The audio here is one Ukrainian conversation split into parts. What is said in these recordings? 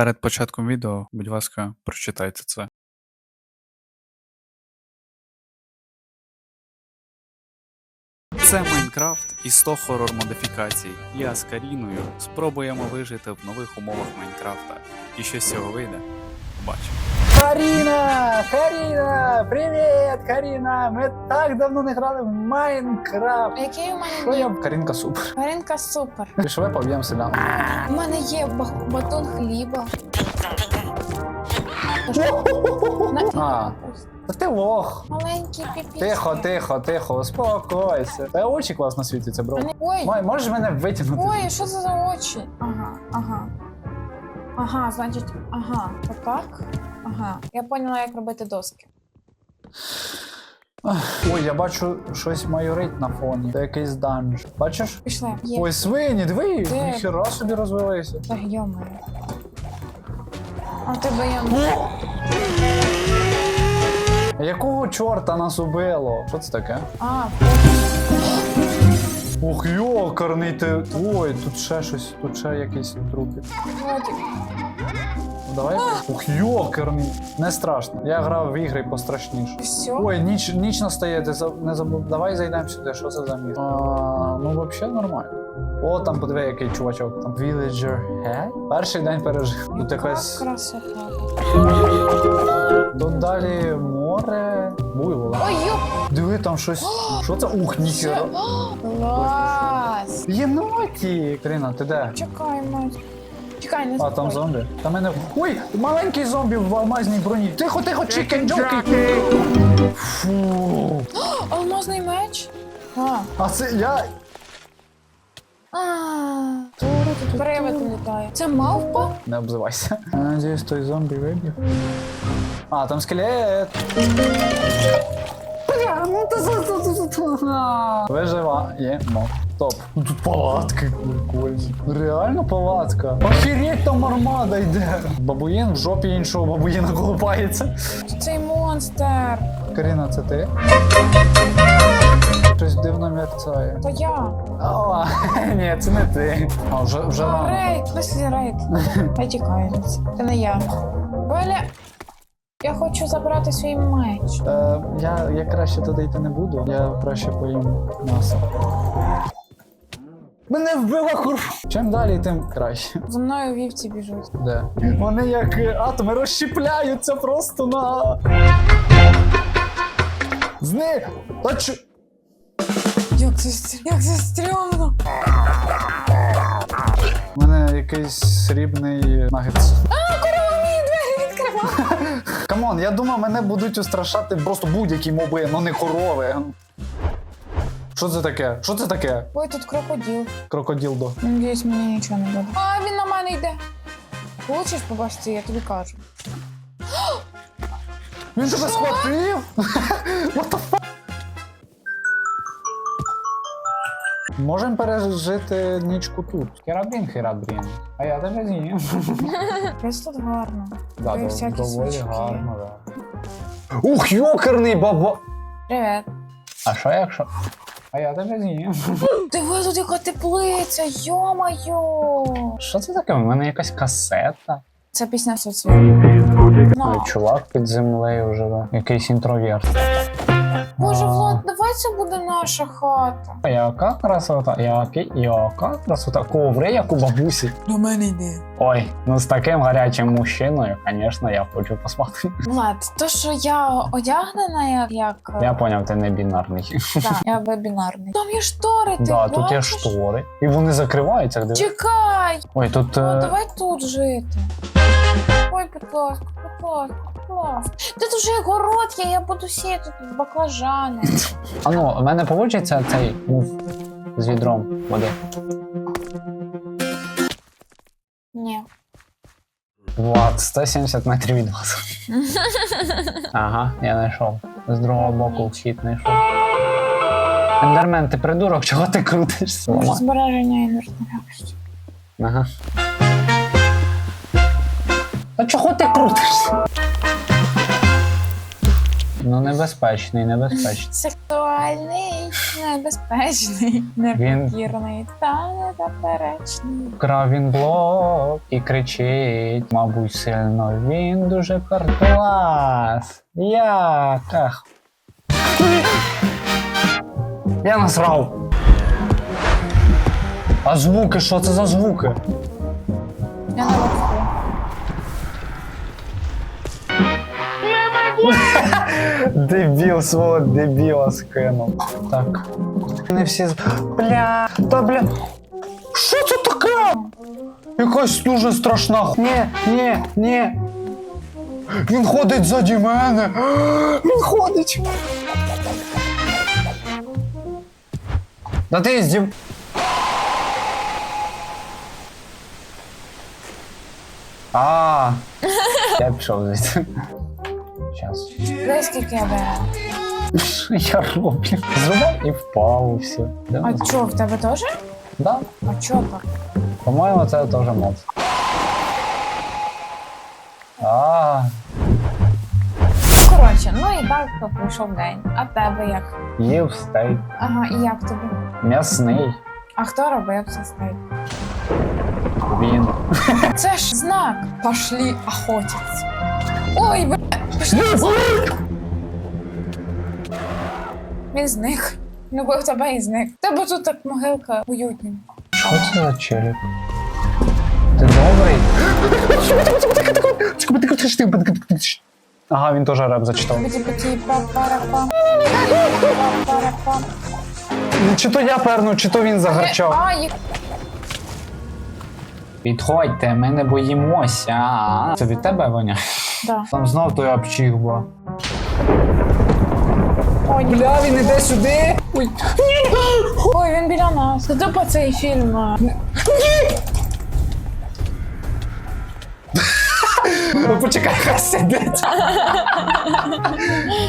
Перед початком відео, будь ласка, прочитайте це. Це Майнкрафт і 100 хорор модифікацій. Я з Каріною спробуємо вижити в нових умовах Майнкрафта. І що з цього вийде? Побачимо. Каріна! Каріна! Привіт, Каріна! Ми так давно не грали в Майнкрафт. Який у мене Що я? Карінка супер. Каринка супер. Пішли поб'ємо селян. У мене є ба- батон хліба. А. Та ти лох. Маленький піпіч. Тихо, тихо, тихо, успокойся. Та очі класно світяться, бро. Ой, Мой, можеш мене витягнути? ой, що це за очі? Ага, ага. Ага, значить, ага, отак. Ага. Я поняла, як робити доски. Ой, я бачу щось майорить на фоні. Це якийсь данж. Бачиш? Пішли. Є. Ой, свині, диви, Де? ніхера собі розвелися. Так, йомаю. А тебе є. Якого чорта нас убило? Що це таке? А, Ух, йокарний ти. Ой, тут ще щось, тут ще якийсь трупик. Владик. Ну, Давай. Ух, йокарний. Не страшно. Я грав в ігри пострашніше. Все? Ой, ніч, ніч настає, ти за- не забув. Давай зайдемо сюди, що це за місто? А, ну, взагалі нормально. О, там подиви, який чувачок. Там Villager Head. Перший день пережив. Тут Яка якась. красота. Тут далі море. Буйвола. Ой, йоп! Диви, там щось. Що це? Ух, ніхера. Клас! Єноті! Каріна, ти де? Чекай, мать. Чекай, не А, там зомбі. Та мене. Ой, маленький зомбі в алмазній броні. Тихо, тихо, чікен джоки. Фу. Алмазний меч? А. А це я. Привид літає. Це мавпа? Не обзивайся. Я надіюсь, той зомбі вибіг. А, там скелет. Бля, ну та за за- за- за- за- Виживаємо. Топ. Ну тут палатки прикольні. Реально палатка. Охереть там армада йде. Бабуїн в жопі іншого бабуїна колупається. Цей монстр. Каріна, це ти? Щось дивно мерцає. То я. А, ні, це не ти. А, вже, вже А, рано. рейд, вислі рейд. Я тікаю звідси. Це не я. Беля. Я хочу забрати свій меч. Е, я, я краще туди йти не буду. Я краще поїм м'ясо. Мене вбила кур. Чим далі, тим краще. За мною вівці біжуть. Де? Вони як е, атоми розщіпляються просто на. З них! Та чо? Як це, як це стрьомно. У мене якийсь срібний нагетс. А, корова мені двері відкрива. Камон, я думав, мене будуть устрашати просто будь-які моби, але не корови. Що це таке? Що це таке? Ой, тут крокодил. Крокоділдо. Надіюсь, мені нічого не буде. А, він на мене йде. Хочеш побачити, я тобі кажу. Він тебе схватив? What the fuck? Можемо пережити нічку тут. Херабрін, херабрін. А я тебе з'їм. Просто тут гарно. Да, дов- всякі доволі свічки. гарно, да. Ух, йокерний баба! Привіт. А що якщо? А я тебе з'їм. Диви, тут яка теплиця, йо-моє. Що це таке? У мене якась касета. Це пісня соцвіт. Ну, Чувак під землею живе. Якийсь інтроверт. Боже, Влад, давай це буде наша хата. Яка красота, яка, яка красота. Коври, як у бабусі. До мене йди. Ой, ну з таким гарячим мужчиною, звісно, я хочу поспати. Влад, то, що я одягнена як. як Я поняв, ти не бінарний. Так, я вебінарний. Там є штори, ти Да, тут є бачиш? штори. І вони закриваються. Диви. Чекай! Ой, тут. Ну, е, давай тут жити. Ой, будь ласка, будь ласка, ласка. Тут уже город є, я буду сіяти тут баклажани. А ну, у мене вийде цей мув з відром води. Ні. Влад, 170 метрів від вас. ага, я знайшов. З другого боку вхід знайшов. Ендермен, ти придурок, чого ти крутишся? Збереження інертної реакції. Ага. А чого ти крутишся? Ну небезпечний, небезпечний. Сексуальний, небезпечний, непокірний та незаперечний. Вкрав він блок і кричить, мабуть, сильно він дуже. Як? Ах. Я насрав. А звуки, що це за звуки? Я не Дебіл свого дебіла скинув. Так. Не всі з. Бля, та бля. Що це таке? Якась дуже страшна. ху- Ні, ні, ні. Він ходить ззаді мене. Він ходить. Да ти здів. А, я пішов звідси. Щас. Дивись, скільки я беру. Що я роблю? Зробив і впав, і все. Да? А чо, в тебе теж? Да? А чо так? По-моєму, це теж мод. А, Ну, коротше, ну і так пройшов день. А тебе як? їв стейк. Ага, і як тобі? М'ясний. А хто робив це стейк? Він. Це ж знак. Пошли охотиться. Ой, пошли. Він зник. Ну, бо тебе і зник. Тебе тут так могилка уютні. Що це за челік? Ти добрий? Ага, він теж реп зачитав. Ну, Чи то я перну, чи то він загарчав. Підходьте, ми не боїмося. Це від тебе, Ваня? Да. Там знов той обчих був. Ой, Бля, він іде сюди. Ой. Ой, він біля нас. Це тупо цей фільм. а. Ну почекай, хай сидить.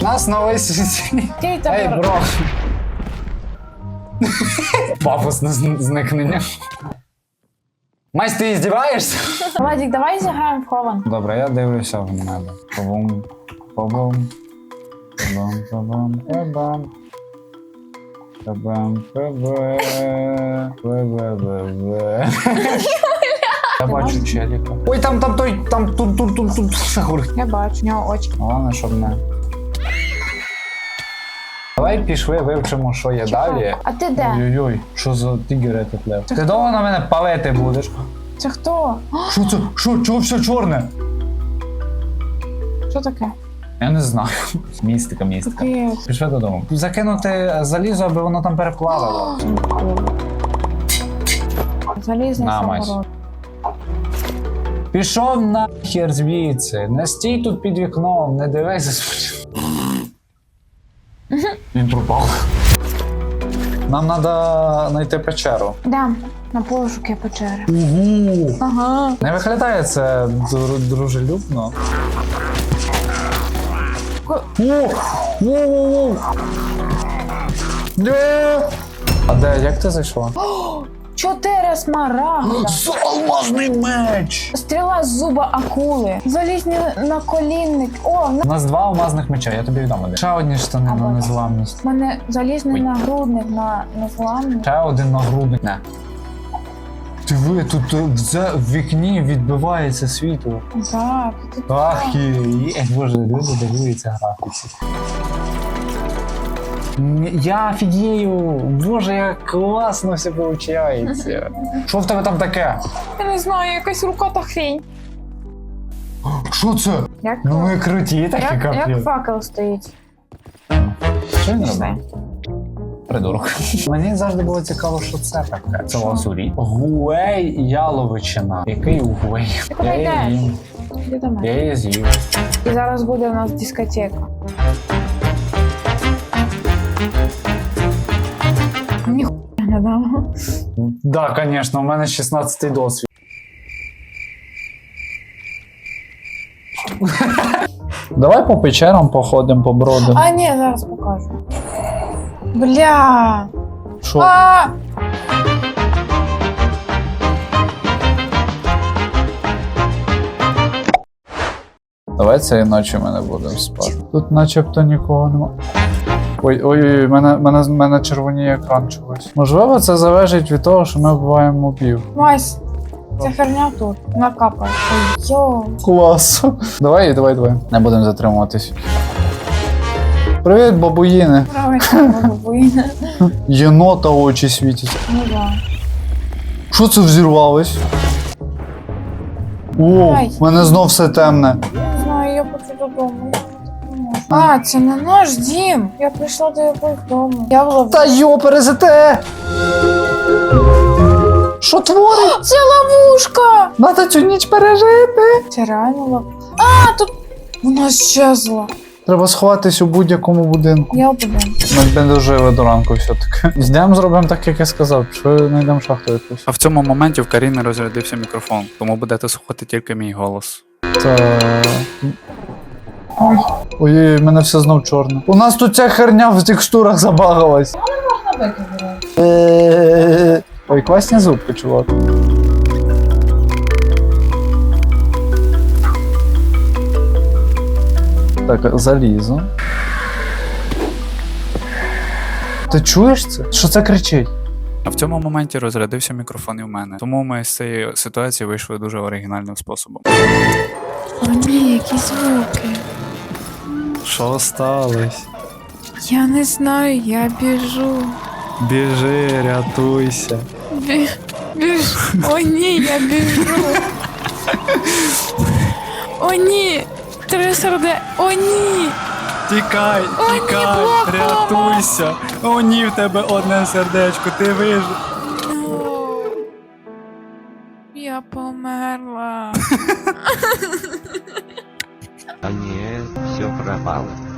Нас новий сусід. Який Ей, бро. Пафосне зн- зникнення. Мась, ти здіваєшся? Владик, давай зіграємо в хован. Добре, я дивлюся в небо. Побум, побум. Побум, побум, побум. Я бачу челіка. Ой, там, там той, там тут, тут, тут, тут. Я бачу, у нього очі. Головне, щоб не. Давай пішли, вивчимо, що є далі. А ти де? Ой-ой-ой, що за тігери тут лев? Ти довго на мене палити будеш? Це хто? Що це? Що, чого все чорне? Що таке? Я не знаю. Містика, містика. Таке. Пішли додому. Закинути залізо, аби воно там переплавило. Залізний На, Мась. самород. Пішов нахер звідси. Не стій тут під вікном, не спочатку. Він пропав. Нам треба знайти печеру. Да, на пошуки печери. Угу. Ага. Не виглядає це дру- дружелюбно. О! Воу-воу-воу! А де? Як ти зайшла? Чотири смарагда. Алмазний меч! Стріла з зуба акули. Залізний наколінник. О, в У нас два алмазних меча, я тобі віддам один. Ще одні штани на незламність. У мене залізний Ой. нагрудник на незламність. Ще один нагрудник. Не. Диви, тут е, в за- в вікні відбивається світло. Так, Ах, є, є. Боже, люди дивуються графіці. Я офігею! Боже, як класно все виходить. Що в тебе там таке? я не знаю, якась рукота хрінь. Що це? Як, Ну ми круті такі як, як факел стоїть? Що він робить? Придурок. Мені завжди було цікаво, що це таке. Це Що? ласурі. Гуей яловичина. Який гуей? Ти куди Я її йдеш? їм. Іди до мене. Я її з'їв. І зараз буде у нас дискотека. Не дам. Да, звісно, у мене 16-й досвід. Давай по печерам походимо, по броду. А, ні, зараз покажу. Бля. Що? А! Давай цієї ночі ми не будемо спати. Тут начебто нікого нема. Ой, ой, ой, мене, мене, мене червоніє екран чогось. Можливо, це залежить від того, що ми вбиваємо мобів. Вась, ця херня тут накапає. Ой, йо. Клас. Давай, давай, давай. Не будемо затримуватись. Привіт, бабуїни. Правильно, бабуїна. Єнота очі світять. Ну да. Що це взірвалось? О, Ай. в мене знов все темне. Не знаю, я хочу додому. А, це не наш дім. Я прийшла до якогось дому. Я в Та йо, перезете! Що творить? Це ловушка! Надо цю ніч пережити. Це реально ловушка. А, тут вона щезла. Треба сховатись у будь-якому будинку. Я буду. Ми б дожили до ранку все-таки. Йдемо зробимо так, як я сказав. Пішли знайдемо шахту якусь. А в цьому моменті в Каріни розрядився мікрофон, тому будете слухати тільки мій голос. Та... Ой, ой, мене все знов чорне. У нас тут ця херня в текстурах забагалась. Е, Ой, класні зубки, чувак. Так, залізу. Ти чуєш це? Що це кричить? А в цьому моменті розрядився мікрофон і в мене. Тому ми з цієї ситуації вийшли дуже оригінальним способом. О, ні, які звуки. Що сталося? Я не знаю, я біжу. Біжи, рятуйся. Бі... Біж... О, ні, я біжу. О, ні. Три серде. О, ні. Тікай, О, ні, тікай, плохо, рятуйся! О, ні, в тебе одне сердечко, ти вижив. Я померла. Rafale.